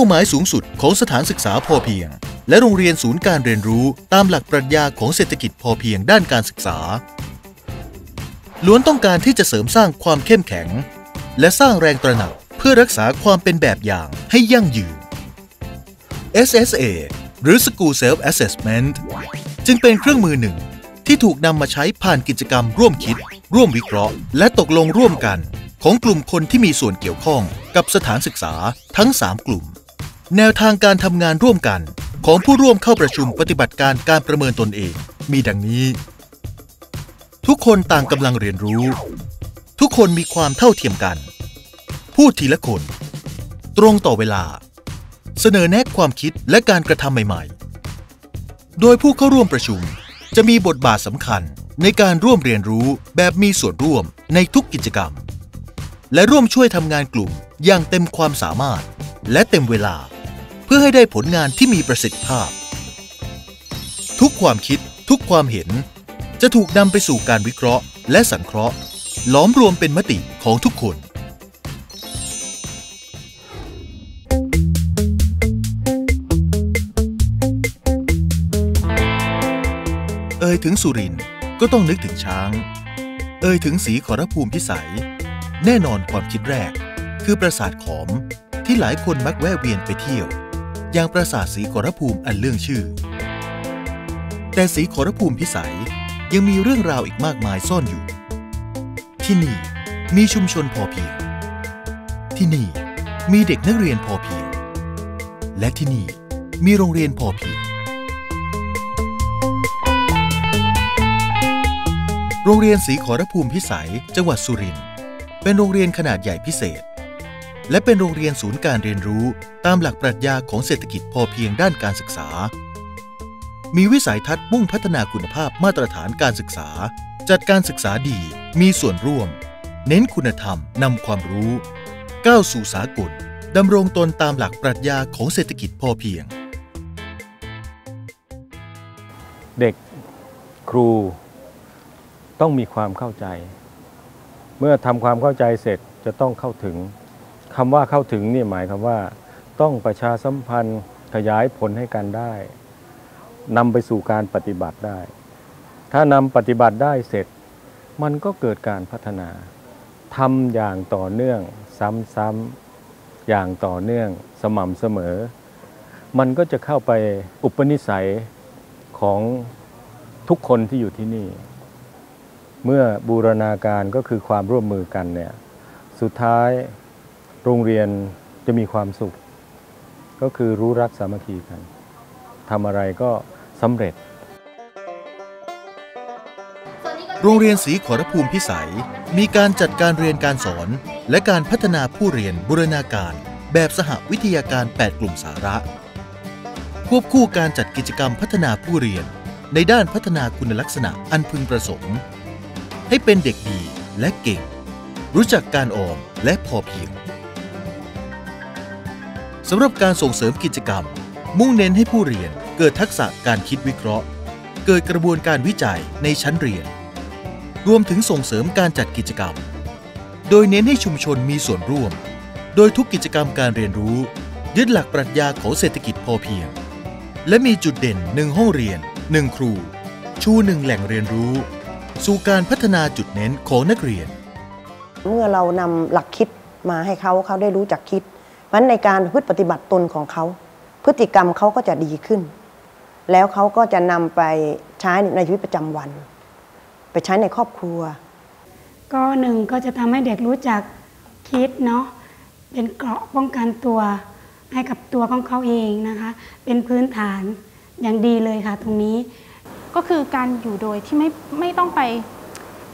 ป้าหมายสูงสุดของสถานศึกษาพอเพียง และโรงเรียนศูนย์การเรียนรู้ตามหลักปรัชญาของเศรษฐกิจพอเพียงด้านการศึกษา ล้วนต้องการที่จะเสริมสร้างความเข้มแข็ง และสร้างแรงตระหนักเพื่อรักษาความเป็นแบบอย่างให้ยั่งยืน SSA หรือ School Self Assessment จึงเป็นเครื่องมือหนึ่งที่ถูกนำมาใช้ผ่านกิจกรรมร่วมคิด ร่วมวิเคราะห์ และตกลงร่วมกัน ของกลุ่มคนที่มีส่วนเกี่ยวข้องกับสถานศึกษาทั้ง 3 กลุ่ม แนวทางการทำงานร่วมกันของผู้ร่วมเข้าประชุมปฏิบัติการการประเมินตนเอง มีดังนี้ ทุกคนต่างกำลังเรียนรู้ ทุกคนมีความเท่าเทียมกัน พูดทีละคน ตรงต่อเวลา เสนอแนะความคิดและการกระทำใหม่ ๆ โดยผู้เข้าร่วมประชุมจะมีบทบาทสำคัญในการร่วมเรียนรู้แบบมีส่วนร่วมในทุกกิจกรรม และร่วมช่วยทำงานกลุ่มอย่างเต็มความสามารถและเต็มเวลา เพื่อให้ได้ผลงานที่มีประสิทธิภาพ ทุกความคิดทุกความเห็น จะถูกนำไปสู่การวิเคราะห์ และสังเคราะห์ ล้อมรวมเป็นมติของทุกคนเอ่ยถึงสุรินก็ต้องนึกถึงช้าง เอ่ยถึงสีขอรภูมิพิสัย แน่นอนความคิดแรก คือปราสาทขอมที่หลายคนมักแวะเวียนไปเที่ยว อย่างปราสาทสีขอรภูมิอันเรื่องชื่อ แต่สีขอรภูมิพิสัยยังมีเรื่องราวอีกมากมายซ่อนอยู่ ที่นี่มีชุมชนพอเพียง ที่นี่มีเด็กนักเรียนพอเพียง และที่นี่มีโรงเรียนพอเพียง โรงเรียนศรีขอรภูมิพิสัยจังหวัดสุรินทร์เป็นโรงเรียนขนาดใหญ่พิเศษ และเป็นโรงเรียนศูนย์การเรียนรู้ตามหลักปรัชญาของเศรษฐกิจพอเพียงด้านการศึกษา มีวิสัยทัศน์มุ่งพัฒนาคุณภาพมาตรฐานการศึกษา จัดการศึกษาดีมีส่วนร่วม เน้นคุณธรรมนำความรู้ ก้าวสู่สากลดำรงตนตามหลักปรัชญาของเศรษฐกิจพอเพียง เด็กครูต้องมีความเข้าใจ เมื่อทำความเข้าใจเสร็จจะต้องเข้าถึง คำว่าเข้าถึงนี่หมายความว่า ต้องประชาสัมพันธ์ขยายผลให้กันได้นำไปสู่การปฏิบัติได้ ถ้านำปฏิบัติได้เสร็จ มันก็เกิดการพัฒนาทำอย่างต่อเนื่องซ้ำๆอย่างต่อเนื่องสม่ำเสมอ มันก็จะเข้าไปอุปนิสัยของทุกคนที่อยู่ที่นี่ เมื่อบูรณาการก็คือความร่วมมือกันเนี่ยสุดท้าย โรงเรียนจะมีความสุข ก็คือรู้รักสามัคคีกันทำอะไรก็สำเร็จ โรงเรียนศรีขอรภูมิพิสัย มีการจัดการเรียนการสอน และการพัฒนาผู้เรียนบูรณาการ แบบสหวิทยาการ 8 กลุ่มสาระ ควบคู่การจัดกิจกรรมพัฒนาผู้เรียน ในด้านพัฒนาคุณลักษณะอันพึงประสงค์ ให้เป็นเด็กดีและเก่ง รู้จักการออมและพอเพียง สำหรับการส่งเสริมกิจกรรม มุ่งเน้นให้ผู้เรียนเกิดทักษะการคิดวิเคราะห์ เกิดกระบวนการวิจัยในชั้นเรียน รวมถึงส่งเสริมการจัดกิจกรรม โดยเน้นให้ชุมชนมีส่วนร่วม โดยทุกกิจกรรมการเรียนรู้ ยึดหลักปรัชญาของเศรษฐกิจพอเพียง และมีจุดเด่นหนึ่งห้องเรียนหนึ่งครู ชูหนึ่งแหล่งเรียนรู้ สู่การพัฒนาจุดเน้นของนักเรียน เมื่อเรานำหลักคิดมาให้เขาเขาได้รู้จักคิด เพราะฉะนั้นในการพฤติปฏิบัติตนของเขา พฤติกรรมเขาก็จะดีขึ้น แล้วเขาก็จะนำไปใช้ในชีวิตประจำวัน ไปใช้ในครอบครัว ก็หนึ่งก็จะทำให้เด็กรู้จักคิดเนาะเป็นเกราะป้องกันตัวให้กับตัวของเขาเองนะคะ เป็นพื้นฐานอย่างดีเลยค่ะ ตรงนี้ก็คือการอยู่โดยที่ไม่ไม่ต้องไป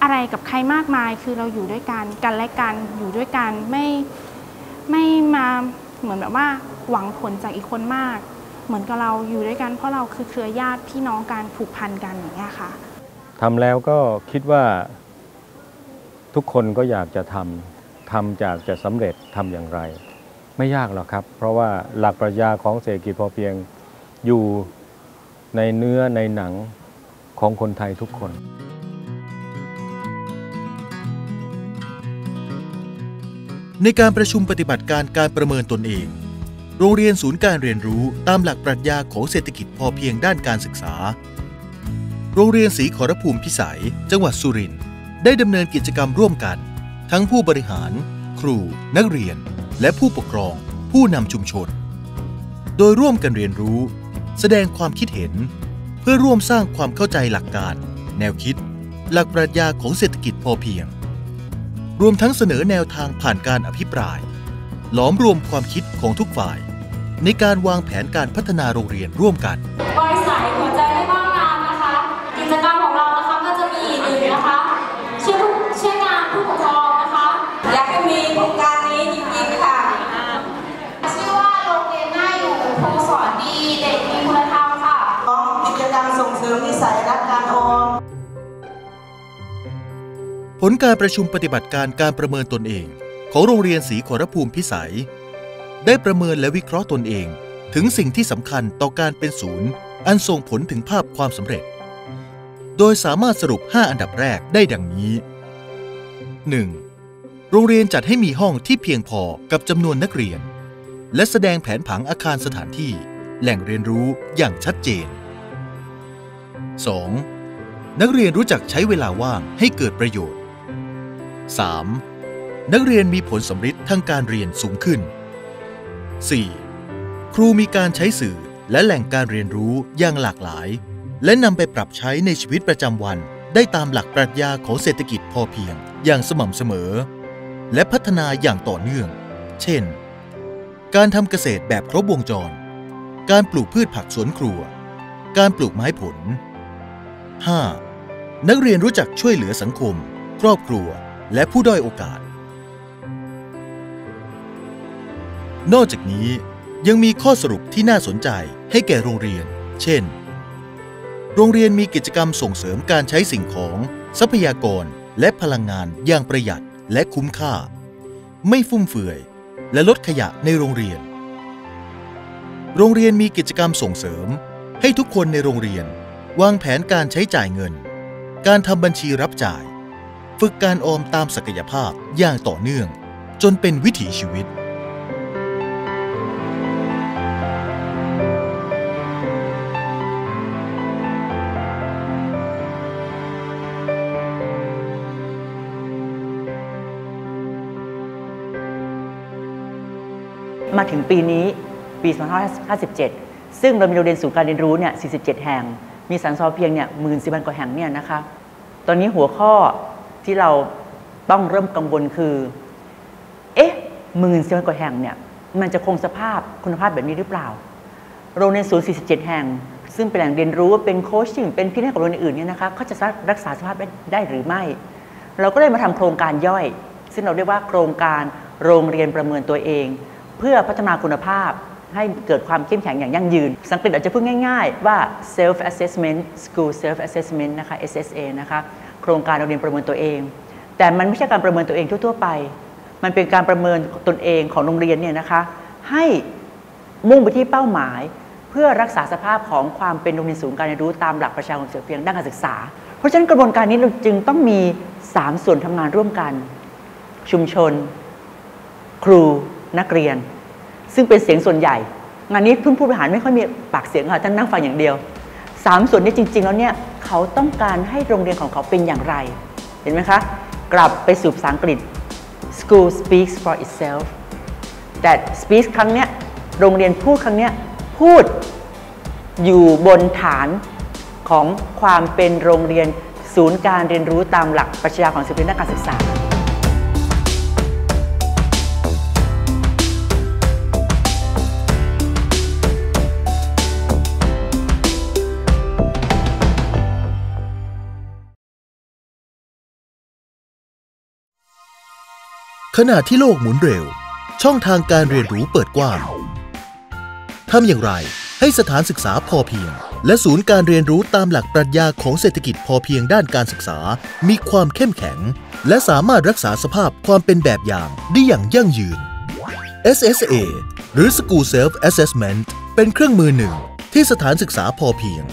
อะไรกับใครมากมาย คือเราอยู่ด้วยกันกันและกันอยู่ด้วยกันไม่ ไม่มาเหมือนแบบว่าหวังผลจากอีกคนมาก เหมือนกับเราอยู่ด้วยกันเพราะเราคือเครือญาติพี่น้องการผูกพันกันอย่างเงี้ยค่ะทำแล้วก็คิดว่าทุกคนก็อยากจะทำทำจากจะสำเร็จทำอย่างไร ไม่ยากหรอกครับ เพราะว่าหลักปรัชญาของเศรษฐกิจพอเพียงอยู่ในเนื้อในหนังของคนไทยทุกคน ในการประชุมปฏิบัติการการประเมินตนเอง โรงเรียนศูนย์การเรียนรู้ตามหลักปรัชญาของเศรษฐกิจพอเพียงด้านการศึกษา โรงเรียนศรีขอรภูมิพิสัย จังหวัดสุรินทร์ได้ดำเนินกิจกรรมร่วมกัน ทั้งผู้บริหาร ครู นักเรียน และผู้ปกครอง ผู้นำชุมชน โดยร่วมกันเรียนรู้ แสดงความคิดเห็น เพื่อร่วมสร้างความเข้าใจหลักการ แนวคิด หลักปรัชญาของเศรษฐกิจพอเพียง รวมทั้งเสนอแนวทางผ่านการอภิปราย หลอมรวมความคิดของทุกฝ่าย ในการวางแผนการพัฒนาโรงเรียนร่วมกัน ผลการประชุมปฏิบัติการการประเมินตนเอง ของโรงเรียนศรีขอรภูมิพิสัย ได้ประเมินและวิเคราะห์ตนเอง ถึงสิ่งที่สำคัญต่อการเป็นศูนย์ อันส่งผลถึงภาพความสำเร็จ โดยสามารถสรุป 5 อันดับแรกได้ดังนี้ 1. โรงเรียนจัดให้มีห้องที่เพียงพอกับจำนวนนักเรียน และแสดงแผนผังอาคารสถานที่ แหล่งเรียนรู้อย่างชัดเจน 2. นักเรียนรู้จักใช้เวลาว่างให้เกิดประโยชน์ 3. นักเรียนมีผลสำฤทธิ์ทางการเรียนสูงขึ้น 4. ครูมีการใช้สื่อและแหล่งการเรียนรู้อย่างหลากหลาย และนำไปปรับใช้ในชีวิตประจำวัน ได้ตามหลักปรัชญาของเศรษฐกิจพอเพียงอย่างสม่ำเสมอ และพัฒนาอย่างต่อเนื่อง เช่น การทำเกษตรแบบครบวงจร การปลูกพืชผักสวนครัว การปลูกไม้ผล 5. นักเรียนรู้จักช่วยเหลือสังคม ครอบครัว และผู้ด้อยโอกาส นอกจากนี้ยังมีข้อสรุปที่น่าสนใจให้แก่โรงเรียน เช่น โรงเรียนมีกิจกรรมส่งเสริมการใช้สิ่งของ ทรัพยากรและพลังงานอย่างประหยัดและคุ้มค่า ไม่ฟุ่มเฟือย และลดขยะในโรงเรียน โรงเรียนมีกิจกรรมส่งเสริม ให้ทุกคนในโรงเรียน วางแผนการใช้จ่ายเงิน การทำบัญชีรับจ่าย ฝึกการออมตามศักยภาพอย่างต่อเนื่อง จนเป็นวิถีชีวิต มาถึงปีนี้ปี 2557 ซึ่งเรามีโรงเรียนศูนย์การเรียนรู้เนี่ย 47 แห่ง มีสันซอเพียงเนี่ยหมื่นสิบกว่าแห่งเนี่ยนะคะ ตอนนี้หัวข้อ ที่เราต้องเริ่มกังวลคือ เอ๊ะหมื่นสิบกว่าแห่งเนี่ยมันจะคงสภาพคุณภาพแบบนี้หรือเปล่า โรงเรียนศูนย์47 แห่ง ซึ่งเป็นแหล่งเรียนรู้เป็นโคชชิ่งเป็นพี่เลี้ยงกับโรงเรียนอื่นเนี่ยนะคะเขาจะรักษาสภาพได้ไดหรือไม่ เราก็เลยมาทำโครงการย่อย ซึ่งเราเรียกว่าโครงการโรงเรียนประเมินตัวเอง เพื่อพัฒนาคุณภาพให้เกิดความเข้มแข็งอย่างยั่งยืน สังเกฤษอาจจะพูดง่าย ๆ ว่า self assessment school self assessment นะคะ SSA นะคะ โครงการโรงเรียนประเมินตัวเอง แต่มันไม่ใช่การประเมินตัวเองทั่วๆไป มันเป็นการประเมินตนเองของโรงเรียนเนี่ยนะคะให้มุ่งไปที่เป้าหมาย เพื่อรักษาสภาพของความเป็นโรงเรียนศูนย์การเรียนรู้ตามหลักประชาคมเสถียรด้านการศึกษา เพราะฉะนั้นกระบวนการนี้เราจึงต้องมี 3 ส่วนทำงานร่วมกัน ชุมชน ครูนักเรียน ซึ่งเป็นเสียงส่วนใหญ่ งานนี้เพิ่งผู้บริหารไม่ค่อยมีปากเสียงค่ะท่านนั่งฟังอย่างเดียว สามส่วนนี้จริง ๆ แล้วเนี่ยเขาต้องการให้โรงเรียนของเขาเป็นอย่างไร เห็นไหมคะ กลับไปสู่ภาษาอังกฤษ school speaks for itself แต่ speak ครั้งเนี้ยโรงเรียนพูดครั้งเนี้ยพูดอยู่บนฐานของความเป็นโรงเรียนศูนย์การเรียนรู้ตามหลักปรัชญาของศิลปินด้านการศึกษา ขณะที่โลกหมุนเร็ว ช่องทางการเรียนรู้เปิดกว้างทำอย่างไรให้สถานศึกษาพอเพียง และศูนย์การเรียนรู้ตามหลักปรัชญาของเศรษฐกิจพอเพียงด้านการศึกษา มีความเข้มแข็ง และสามารถรักษาสภาพความเป็นแบบอย่างได้อย่างยั่งยืน SSA หรือ School Self Assessment เป็นเครื่องมือหนึ่งที่สถานศึกษาพอเพียง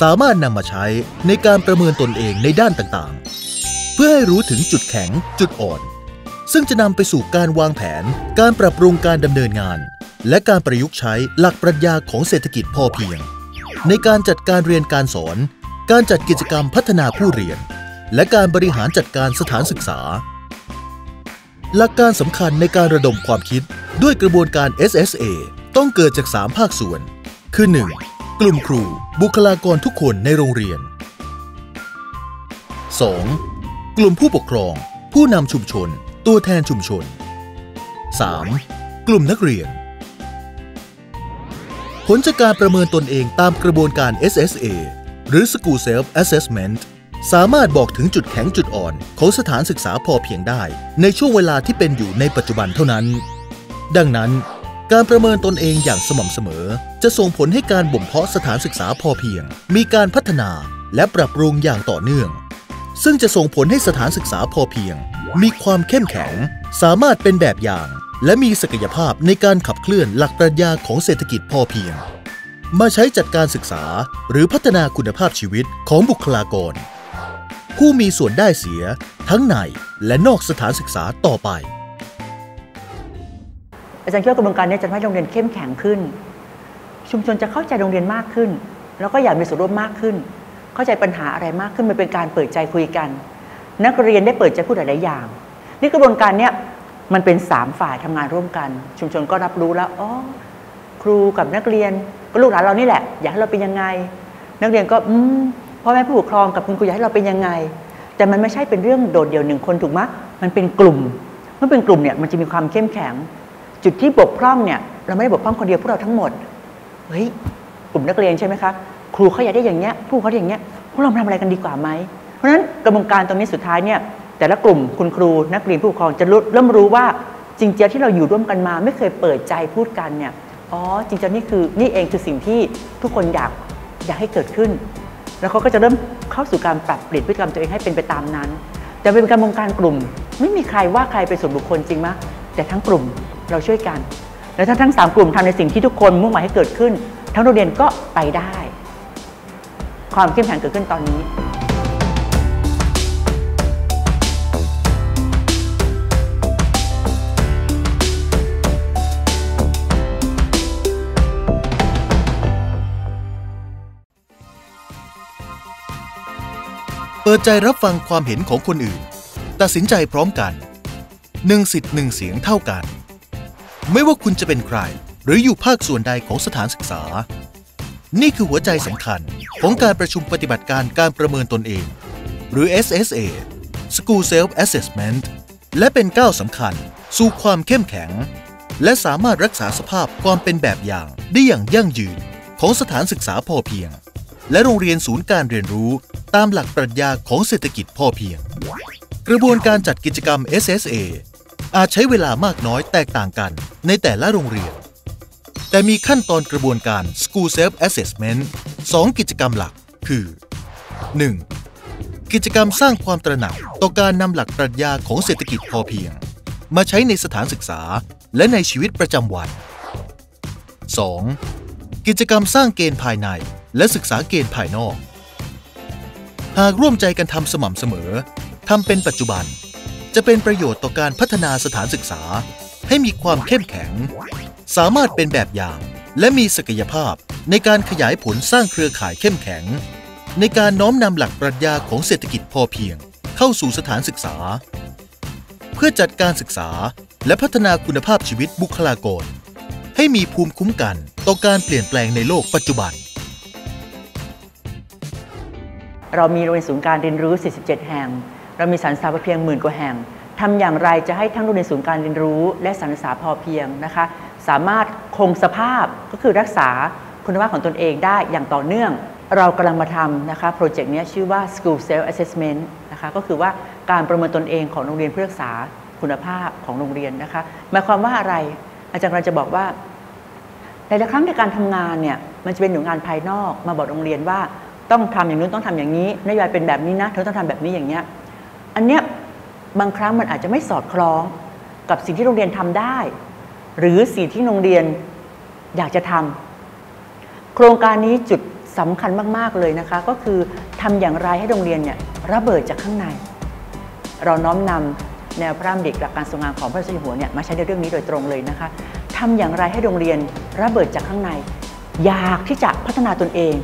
สามารถนำมาใช้ในการประเมินตนเองในด้านต่างๆ เพื่อให้รู้ถึงจุดแข็งจุดอ่อน ซึ่งจะนำไปสู่การวางแผน การปรับปรุงการดำเนินงาน และการประยุกต์ใช้หลักปรัชญาของเศรษฐกิจพอเพียง ในการจัดการเรียนการสอน การจัดกิจกรรมพัฒนาผู้เรียน และการบริหารจัดการสถานศึกษา หลักการสำคัญในการระดมความคิดด้วยกระบวนการ SSA ต้องเกิดจาก 3 ภาคส่วน คือ 1. กลุ่มครู บุคลากรทุกคนในโรงเรียน 2. กลุ่มผู้ปกครอง ผู้นำชุมชน ตัวแทนชุมชน 3. กลุ่มนักเรียน ผลจากการประเมินตนเองตามกระบวนการ SSA หรือ School Self Assessment สามารถบอกถึงจุดแข็งจุดอ่อน ของสถานศึกษาพอเพียงได้ ในช่วงเวลาที่เป็นอยู่ในปัจจุบันเท่านั้น ดังนั้น การประเมินตนเองอย่างสม่ำเสมอ จะส่งผลให้การบ่มเพาะสถานศึกษาพอเพียง มีการพัฒนาและปรับปรุงอย่างต่อเนื่อง ซึ่งจะส่งผลให้สถานศึกษาพอเพียง มีความเข้มแข็ง สามารถเป็นแบบอย่าง และมีศักยภาพในการขับเคลื่อนหลักปรัชญาของเศรษฐกิจพอเพียง มาใช้จัดการศึกษาหรือพัฒนาคุณภาพชีวิตของบุคลากร ผู้มีส่วนได้เสียทั้งในและนอกสถานศึกษาต่อไป อาจารย์คิดว่ากระบวนการนี้จะทำให้โรงเรียนเข้มแข็งขึ้น ชุมชนจะเข้าใจโรงเรียนมากขึ้น แล้วก็อยากมีส่วนร่วมมากขึ้น เข้าใจปัญหาอะไรมากขึ้นมันเป็นการเปิดใจคุยกัน นักเรียนได้เปิดใจพูดหลายอย่าง นี่กระบวนการเนี้ยมันเป็นสามฝ่ายทำงานร่วมกัน ชุมชนก็รับรู้แล้วอ๋อครูกับนักเรียนก็ลูกหลานเรานี่แหละ อยากให้เราเป็นยังไง นักเรียนก็อืมพ่อแม่ผู้ปกครองกับคุณครูอยากให้เราเป็นยังไง แต่มันไม่ใช่เป็นเรื่องโดดเดี่ยวหนึ่งคนถูกไหมมันเป็นกลุ่มเมื่อเป็นกลุ่มเนี่ยมันจะมีความเข้มแข็ง จุดที่บกพร่องเนี่ยเราไม่ได้บกพร่องคนเดียวพวกเราทั้งหมดเฮ้ยกลุ่มนักเรียนใช่ไหมคะครูเขาอยากได้อย่างเงี้ยผู้เขาอย่างเงี้ยพวกเราทำอะไรกันดีกว่าไหม เพราะฉะนั้นกระบวนการตรงนี้สุดท้ายเนี่ยแต่ละกลุ่มคุณครูนักเรียนผู้ปกครองจะรู้เริ่มรู้ว่าจริงๆที่เราอยู่ร่วมกันมา ไม่เคยเปิดใจพูดกันเนี่ยอ๋อจริงๆนี่คือนี่เองคือสิ่งที่ทุกคนอยากอยากให้เกิดขึ้น แล้วเขาก็จะเริ่มเข้าสู่การปรับเปลี่ยนพฤติกรรมตัวเองให้เป็นไปตามนั้น แต่เป็นการบงการกลุ่ม ไม่มีใครว่าใครเป็นส่วนบุคคลจริงไหมแต่ทั้งกลุ่มเราช่วยกัน แล้วถ้าทั้งสามกลุ่มทำในสิ่งที่ทุกคนมุ่งหมายให้เกิดขึ้น ทั้งโรงเรียนก็ไปได้ ความเข้มแข็งเกิดขึ้นตอนนี้ เปิดใจรับฟังความเห็นของคนอื่น ตัดสินใจพร้อมกันหนึ่งสิทธิ์หนึ่งเสียงเท่ากัน ไม่ว่าคุณจะเป็นใคร หรืออยู่ภาคส่วนใดของสถานศึกษา นี่คือหัวใจสำคัญของการประชุมปฏิบัติการการประเมินตนเอง หรือ SSA School Self Assessment และเป็นก้าวสำคัญสู่ความเข้มแข็ง และสามารถรักษาสภาพความเป็นแบบอย่างได้อย่างยั่งยืนของสถานศึกษาพอเพียง และโรงเรียนศูนย์การเรียนรู้ตามหลักปรัชญาของเศรษฐกิจพอเพียง กระบวนการจัดกิจกรรม SSA อาจใช้เวลามากน้อยแตกต่างกันในแต่ละโรงเรียน แต่มีขั้นตอนกระบวนการ School Self Assessment 2 กิจกรรมหลักคือ 1. กิจกรรมสร้างความตระหนักต่อการนำหลักปรัชญาของเศรษฐกิจพอเพียง มาใช้ในสถานศึกษาและในชีวิตประจำวัน 2. กิจกรรมสร้างเกณฑ์ภายในและศึกษาเกณฑ์ภายนอก หากร่วมใจกันทำสม่ำเสมอทำเป็นปัจจุบัน จะเป็นประโยชน์ต่อการพัฒนาสถานศึกษา ให้มีความเข้มแข็ง สามารถเป็นแบบอย่าง และมีศักยภาพในการขยายผลสร้างเครือข่ายเข้มแข็ง ในการน้อมนำหลักปรัชญาของเศรษฐกิจพอเพียง เข้าสู่สถานศึกษา เพื่อจัดการศึกษาและพัฒนาคุณภาพชีวิตบุคลากร ให้มีภูมิคุ้มกันต่อการเปลี่ยนแปลงในโลกปัจจุบัน เรามีโรงเรียนศูนย์การเรียนรู้ 47 แห่ง เรามีสถานศึกษาพเพียงหมื่นกว่าแห่งทำอย่างไรจะให้ทั้งโรงเรียนศูนย์การเรียนรู้ และสถานศึกษาพอเพียงนะคะ สามารถคงสภาพก็คือรักษาคุณภาพของตนเองได้อย่างต่อเนื่อง เรากำลังมาทำนะคะโปรเจกต์นี้ชื่อว่า School Self Assessment นะคะก็คือว่าการประเมินตนเองของโรงเรียนเพื่อรักษาคุณภาพของโรงเรียนนะคะหมายความว่าอะไรอาจารย์กำลังจะบอกว่าหลายๆครั้งในการทำงานเนี่ยมันจะเป็นหน่วยงานภายนอกมาบอกโรงเรียนว่า ต้องทำอย่างนู้นต้องทำอย่างนี้นโยบายเป็นแบบนี้นะเธอต้องทำแบบนี้อย่างเงี้ยอันเนี้ยบางครั้งมันอาจจะไม่สอดคล้องกับสิ่งที่โรงเรียนทำได้ หรือสิ่งที่โรงเรียนอยากจะทำโครงการนี้จุดสำคัญมาก ๆ เลยนะคะ ก็คือทำอย่างไรให้โรงเรียนเนี่ยระเบิดจากข้างใน เราน้อมนำแนวพระราชดำริหลักการทรงงานของพระเจ้าอยู่หัวเนี่ยมาใช้ในเรื่องนี้โดยตรงเลยนะคะททำอย่างไรให้โรงเรียนระเบิดจากข้างใน อยากที่จะพัฒนาตนเอง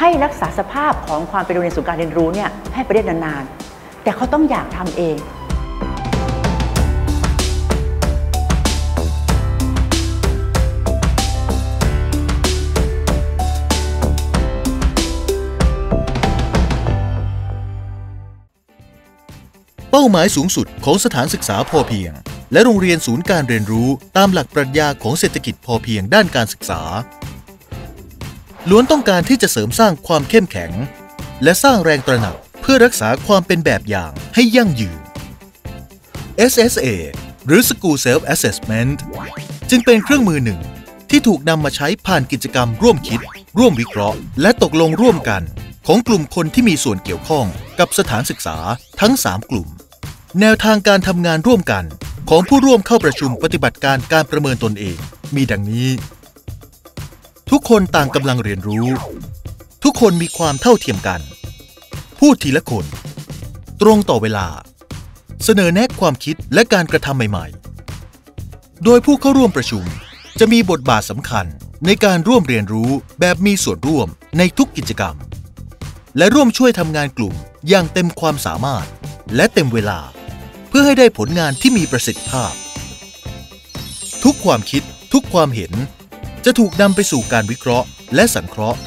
ให้รักษาสภาพของความเป็นโรงเรียนศูนย์การเรียนรู้เนี่ยให้ไปได้นานๆ แต่เขาต้องอยากทำเองเป้าหมายสูงสุดของสถานศึกษาพอเพียง และโรงเรียนศูนย์การเรียนรู้ตามหลักปรัชญาของเศรษฐกิจพอเพียงด้านการศึกษา ล้วนต้องการที่จะเสริมสร้างความเข้มแข็ง และสร้างแรงตระหนักเพื่อรักษาความเป็นแบบอย่างให้ยั่งยืน SSA หรือ School Self Assessment จึงเป็นเครื่องมือหนึ่งที่ถูกนำมาใช้ผ่านกิจกรรมร่วมคิด ร่วมวิเคราะห์ และตกลงร่วมกัน ของกลุ่มคนที่มีส่วนเกี่ยวข้องกับสถานศึกษาทั้ง 3 กลุ่ม แนวทางการทำงานร่วมกัน ของผู้ร่วมเข้าประชุมปฏิบัติการการประเมินตนเอง มีดังนี้ ทุกคนต่างกำลังเรียนรู้ ทุกคนมีความเท่าเทียมกัน พูดทีละคน ตรงต่อเวลา เสนอแนะความคิดและการกระทำใหม่ ๆ โดยผู้เข้าร่วมประชุมจะมีบทบาทสำคัญในการร่วมเรียนรู้แบบมีส่วนร่วมในทุกกิจกรรม และร่วมช่วยทำงานกลุ่มอย่างเต็มความสามารถ และเต็มเวลา เพื่อให้ได้ผลงานที่มีประสิทธิภาพ ทุกความคิดทุกความเห็น จะถูกนำไปสู่การวิเคราะห์ และสังเคราะห์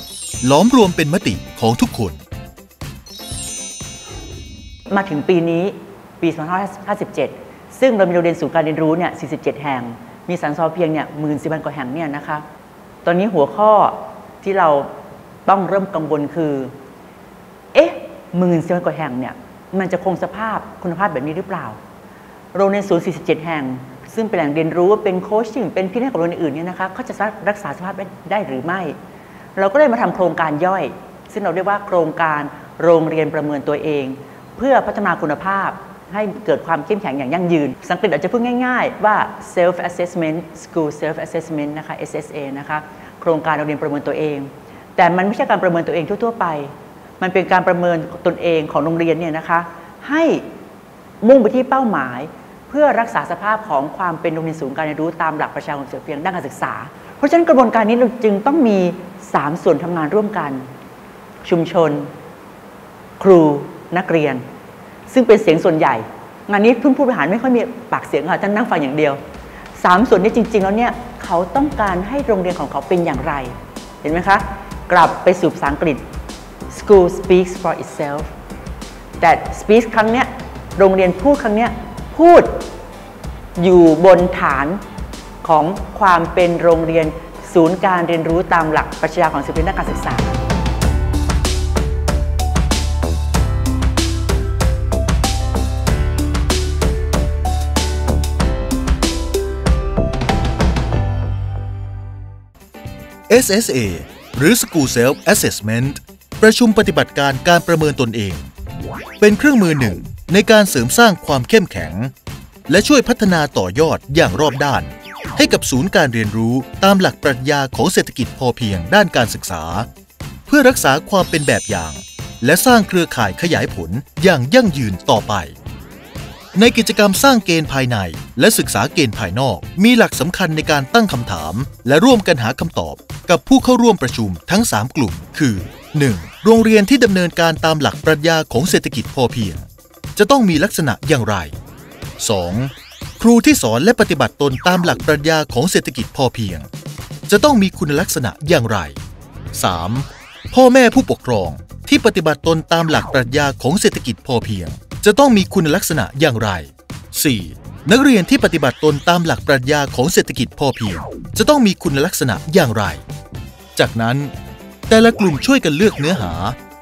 ล้อมรวมเป็นมติของทุกคน มาถึงปีนี้ปี2557 ซึ่งเรามีโรงเรียนศูนย์การเรียนรู้เนี่ย 47 แห่ง มีสันซอเพียงเนี่ยหมื่นสิบกว่าแห่งเนี่ยนะคะ ตอนนี้หัวข้อที่เราต้องเริ่มกังวลคือ เอ๊ะหมื่นสิบกว่าแห่งเนี่ย มันจะคงสภาพคุณภาพแบบนี้หรือเปล่า โรงเรียนศูนย์47 แห่ง ซึ่งเป็นแหล่งเรียนรู้เป็นโคชชิ่งเป็นพี่เลี้ยงของโรงเรียนอื่นเนี่ยนะคะเขาจะสามารถรักษาสภาพได้หรือไม่ เราก็เลยมาทำโครงการย่อย ซึ่งเราเรียกว่าโครงการโรงเรียนประเมินตัวเอง เพื่อพัฒนาคุณภาพให้เกิดความเข้มแข็งอย่างยั่งยืน สังเกตอาจจะพูดง่ายๆ ว่า self assessment school self assessment นะคะ SSA นะคะโครงการโรงเรียนประเมินตัวเอง แต่มันไม่ใช่การประเมินตัวเองทั่วๆไป มันเป็นการประเมินตนเองของโรงเรียนเนี่ยนะคะให้มุ่งไปที่เป้าหมาย พื่อรักษาสภาพของความเป็นโรงเรียนศูนย์การเรียนรู้ตามหลักประชาคมเสียเพียงด้านการศึกษา เพราะฉะนั้นกระบวนการนี้เราจึงต้องมี 3 ส่วนทำงานร่วมกัน ชุมชน ครูนักเรียน ซึ่งเป็นเสียงส่วนใหญ่ งานนี้เพิ่งผู้บริหารไม่ค่อยมีปากเสียงค่ะท่านนั่งฟังอย่างเดียวสามส่วนนี้จริง ๆ แล้วเนี่ยเขาต้องการให้โรงเรียนของเขาเป็นอย่างไร เห็นไหมคะ กลับไปสู่ภาษาอังกฤษ school speaks for itself แต่ speak ครั้งเนี้ยโรงเรียนพูดครั้งเนี้ย พูดอยู่บนฐานของความเป็นโรงเรียนศูนย์การเรียนรู้ตามหลักปรัชญาของศิลปินด้านการศึกษา SSA หรือ School Self Assessment ประชุมปฏิบัติการการประเมินตนเอง เป็นเครื่องมือหนึ่ง ในการเสริมสร้างความเข้มแข็ง และช่วยพัฒนาต่อยอดอย่างรอบด้าน ให้กับศูนย์การเรียนรู้ตามหลักปรัชญาของเศรษฐกิจพอเพียงด้านการศึกษา เพื่อรักษาความเป็นแบบอย่าง และสร้างเครือข่ายขยายผลอย่างยั่งยืนต่อไป ในกิจกรรมสร้างเกณฑ์ภายใน และศึกษาเกณฑ์ภายนอก มีหลักสำคัญในการตั้งคำถาม และร่วมกันหาคำตอบ กับผู้เข้าร่วมประชุมทั้ง 3 กลุ่ม คือ 1. โรงเรียนที่ดำเนินการตามหลักปรัชญาของเศรษฐกิจพอเพียง จะต้องมีลักษณะอย่างไร 2. ครูที่สอนและปฏิบัติตนตามหลักปรัชญาของเศรษฐกิจพอเพียง จะต้องมีคุณลักษณะอย่างไร 3. พ่อแม่ผู้ปกครองที่ปฏิบัติตนตามหลักปรัชญาของเศรษฐกิจพอเพียง จะต้องมีคุณลักษณะอย่างไร 4. นักเรียนที่ปฏิบัติตนตามหลักปรัชญาของเศรษฐกิจพอเพียง จะต้องมีคุณลักษณะอย่างไร จากนั้น แต่ละกลุ่มช่วยกันเลือกเนื้อหา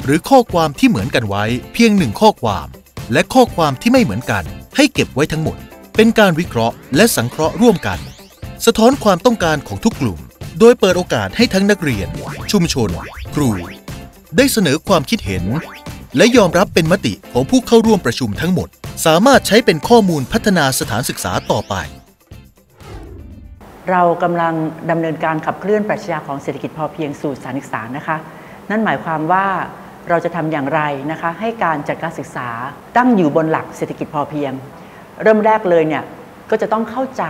หรือข้อความที่เหมือนกันไว้เพียงหนึ่งข้อความ และข้อความที่ไม่เหมือนกัน ให้เก็บไว้ทั้งหมด เป็นการวิเคราะห์และสังเคราะห์ร่วมกัน สะท้อนความต้องการของทุกกลุ่ม โดยเปิดโอกาสให้ทั้งนักเรียน ชุมชน ครู ได้เสนอความคิดเห็น และยอมรับเป็นมติของผู้เข้าร่วมประชุมทั้งหมด สามารถใช้เป็นข้อมูลพัฒนาสถานศึกษาต่อไปเรากำลังดำเนินการขับเคลื่อนปรัชญาของเศรษฐกิจพอเพียงสู่สถานศึกษานะคะ นั่นหมายความว่า เราจะทำอย่างไรนะคะให้การจัดการศึกษาตั้งอยู่บนหลักเศรษฐกิจพอเพียง เริ่มแรกเลยเนี่ยก็จะต้องเข้าใจ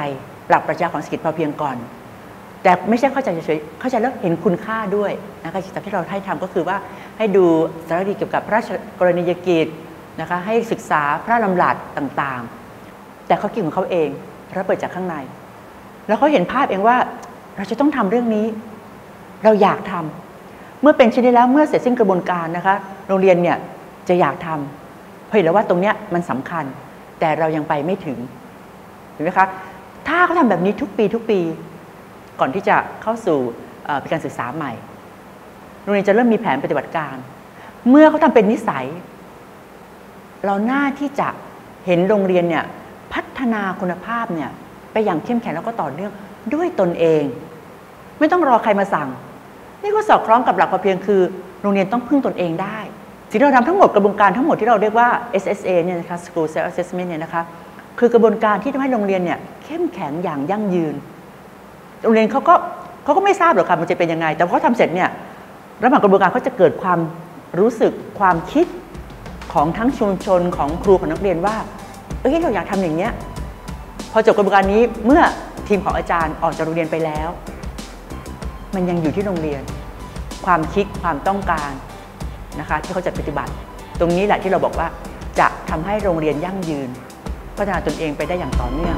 หลักปรัชญาของเศรษฐกิจพอเพียงก่อน แต่ไม่ใช่เข้าใจเฉยๆเข้าใจแล้วเห็นคุณค่าด้วยนะคะกิจกรรมที่เราให้ทำก็คือว่าให้ดูสารคดีเกี่ยวกับพระราชกรณียกิจนะคะให้ศึกษาพระลำลัดต่างๆ แต่เขาคิดของเขาเองเระเบิดจากข้างใน แล้วเขาเห็นภาพเองว่าเราจะต้องทำเรื่องนี้ เราอยากทำ เมื่อเป็นเช่นนี้แล้วเมื่อเสร็จสิ้นกระบวนการนะคะ โรงเรียนเนี่ยจะอยากทำเพราะเห็นแล้วว่าตรงเนี้ยมันสำคัญ แต่เรายังไปไม่ถึงเห็นไหมคะถ้าเขาทำแบบนี้ทุกปีทุกปี ก่อนที่จะเข้าสู่การศึกษาใหม่ โรงเรียนจะเริ่มมีแผนปฏิบัติการ เมื่อเขาทำเป็นนิสัย เราหน้าที่จะเห็นโรงเรียนเนี่ยพัฒนาคุณภาพเนี่ยไปอย่างเข้มแข็งแล้วก็ต่อเนื่องด้วยตนเอง ไม่ต้องรอใครมาสั่ง นี่ก็สอดคล้องกับหลักพอเพียงคือ โรงเรียนต้องพึ่งตนเองได้สิ่งที่เราทำทั้งหมดกระบวนการทั้งหมดที่เราเรียกว่า SSA เนี่ยนะคะ School Self Assessment เนี่ยนะคะคือกระบวนการที่ทำให้โรงเรียนเนี่ยเข้มแข็งอย่างยั่งยืน โรงเรียนเขาก็เขาก็ไม่ทราบหรอกค่ะมันจะเป็นยังไง แต่พอเขาทำเสร็จเนี่ยระหว่างกระบวนการเขาจะเกิดความรู้สึกความคิดของทั้งชุมชนของครูของนักเรียนว่า เอ้ยเราอยากทำอย่างเนี้ยพอจบกระบวนการนี้เมื่อทีมของอาจารย์ออกจากโรงเรียนไปแล้ว มันยังอยู่ที่โรงเรียน ความคิดความต้องการนะคะที่เขาจะปฏิบัติ ตรงนี้แหละที่เราบอกว่าจะทำให้โรงเรียนยั่งยืน พัฒนาตนเองไปได้อย่างต่อเนื่อง